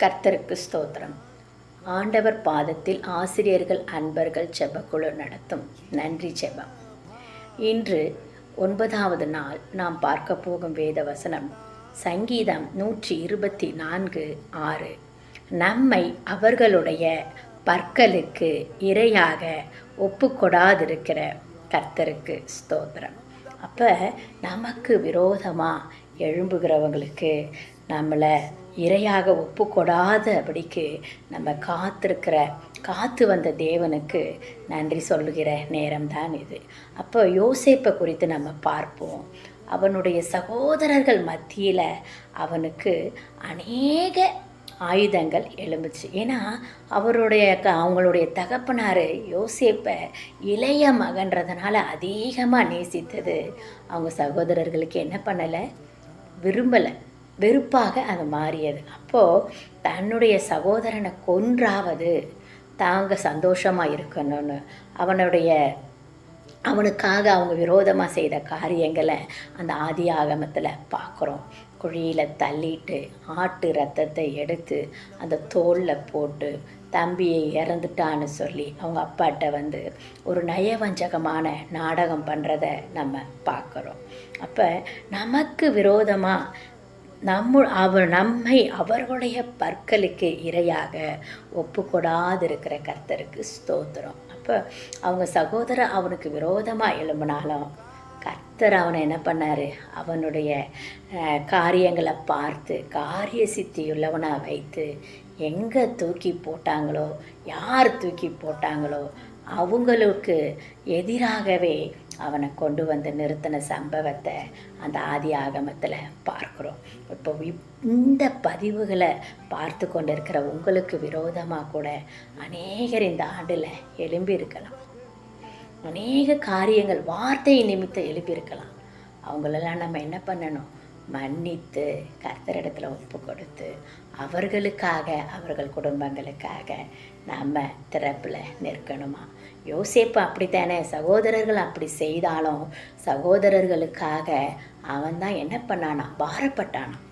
கர்த்தருக்கு ஸ்தோத்திரம். ஆண்டவர் பாதத்தில் ஆசிரியர்கள் அன்பர்கள் செபக்குழு நடத்தும். நன்றி ஜெபம் இன்று ஒன்பதாவது நாள் நாம் பார்க்க போகும் வேத வசனம் சங்கீதம் நூற்றி இருபத்தி நான்கு ஆறு. நம்மை அவர்களுடைய பற்களுக்கு இரையாக ஒப்புக்கொடாதிருக்கிற கர்த்தருக்கு ஸ்தோத்திரம். அப்போ நமக்கு விரோதமாக எழும்புகிறவங்களுக்கு நம்மளை இரையாக ஒப்புக்கொடாதபடிக்கு நம்ம காத்திருக்கிற காத்து வந்த தேவனுக்கு நன்றி சொல்லுகிற நேரம்தான் இது. அப்போ யோசேப்பை குறித்து நம்ம பார்ப்போம். அவனுடைய சகோதரர்கள் மத்தியில் அவனுக்கு அநேக ஆயுதங்கள் எழும்புச்சு. ஏன்னா அவருடைய க அவங்களுடைய தகப்பனார் யோசேப்பை இளைய மகன்றதுனால அதிகமாக நேசித்தது. அவங்க சகோதரர்களுக்கு என்ன பண்ணலை? விரும்பலை. வெறுப்பாக அது மாறியது. அப்போது தன்னுடைய சகோதரனை கொன்றாவது தாங்க சந்தோஷமாக இருக்கணும்னு. அவனுடைய அவனுக்காக அவங்க விரோதமாக செய்த காரியங்களை அந்த ஆதி ஆகமத்தில் பார்க்குறோம் குழியில் தள்ளிட்டு ஆட்டு ரத்தத்தை எடுத்து அந்த தோலில் போட்டு தம்பியை இறந்துட்டான்னு சொல்லி அவங்க அப்பாட்ட வந்து ஒரு நயவஞ்சகமான நாடகம் பண்ணுறத நம்ம பார்க்குறோம் அப்போ நமக்கு விரோதமாக நம்ம அவர் நம்மை அவர்களுடைய பற்களுக்கு இரையாக ஒப்புக்கொடாதிருக்கிற கர்த்தருக்கு ஸ்தோத்திரம். அப்போ அவங்க சகோதரர் அவனுக்கு விரோதமாக எழும்பினாலும் கர்த்தர் அவனை என்ன பண்ணார்? அவனுடைய காரியங்களை பார்த்து காரிய சித்தியுள்ளவனாக வைத்து எங்கே தூக்கி போட்டாங்களோ யார் தூக்கி போட்டாங்களோ அவங்களுக்கு எதிராகவே அவனை கொண்டு வந்து நிறுத்தின சம்பவத்தை அந்த ஆதி ஆகமத்தில் பார்க்குறோம். இப்போ இந்த பதிவுகளை பார்த்து கொண்டிருக்கிற உங்களுக்கு விரோதமாக கூட அநேகர் இந்த ஆண்டில் எழும்பியிருக்கலாம். அநேக காரியங்கள் வார்த்தை நிமித்தம் எழுப்பியிருக்கலாம் அவங்களெல்லாம் நம்ம என்ன பண்ணணும்? மன்னித்து கர்த்தரிடத்தில் ஒப்பு கொடுத்து அவர்களுக்காக அவர்கள் குடும்பங்களுக்காக நம்ம திறப்பில் நிற்கணுமா? யோசிப்பு அப்படித்தானே? சகோதரர்கள் அப்படி செய்தாலும் சகோதரர்களுக்காக அவன் தான் என்ன பண்ணானா? பாரப்பட்டானான்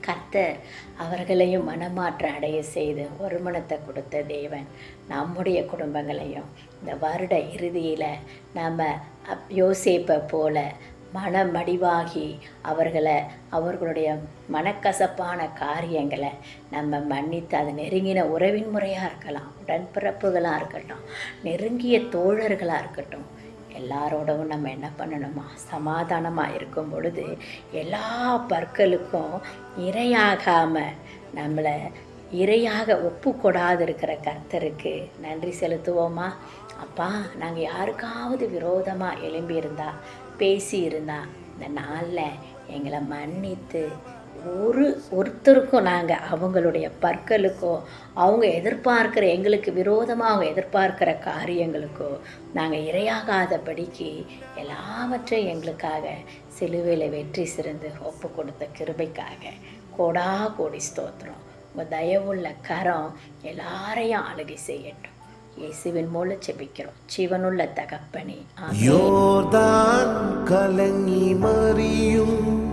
கர்த்தர் அவர்களையும் மனமாற்றம் அடைய செய்து ஒருமணத்தை கொடுத்த தேவன் நம்முடைய குடும்பங்களையும். இந்த வருட இறுதியில் நம்ம அப் போல மனமடிவாகி அவர்களை அவர்களுடைய மனக்கசப்பான காரியங்களை நம்ம மன்னித்து அது நெருங்கின உறவின் முறையாக இருக்கலாம் உடன்பிறப்புகளாக இருக்கட்டும் நெருங்கிய தோழர்களாக இருக்கட்டும் எல்லாரோடவும் நம்ம என்ன பண்ணணுமா? சமாதானமாக இருக்கும் பொழுது எல்லா பற்களுக்கும் இரையாகாமல் நம்மளை இரையாக ஒப்புக்கொடாது இருக்கிற கர்த்தருக்கு நன்றி செலுத்துவோமா? அப்பா நாங்கள் யாருக்காவது விரோதமாக எழும்பியிருந்தா பேசியிருந்தான் இந்த நாளில் எங்களை மன்னித்து ஒரு ஒருத்தருக்கும் நாங்கள் அவங்களுடைய பற்களுக்கோ அவங்க எதிர்பார்க்கிற எங்களுக்கு விரோதமாக அவங்க எதிர்பார்க்கிற காரியங்களுக்கோ நாங்கள் இரையாகாதபடிக்கு எல்லாவற்றையும் எங்களுக்காக சிலுவையில் வெற்றி சிறந்து ஒப்பு கொடுத்த கிருபைக்காக கோடா கோடி ஸ்தோத்திரம். உங்கள் தயவுள்ள கரம் எல்லாரையும் அழுகி செய்யட்டும். இயேசுவின் மூலம் செபிக்கிறோம். ஜீவனுள்ள தகப்பனே யோர்தான் கலங்கி மறியும்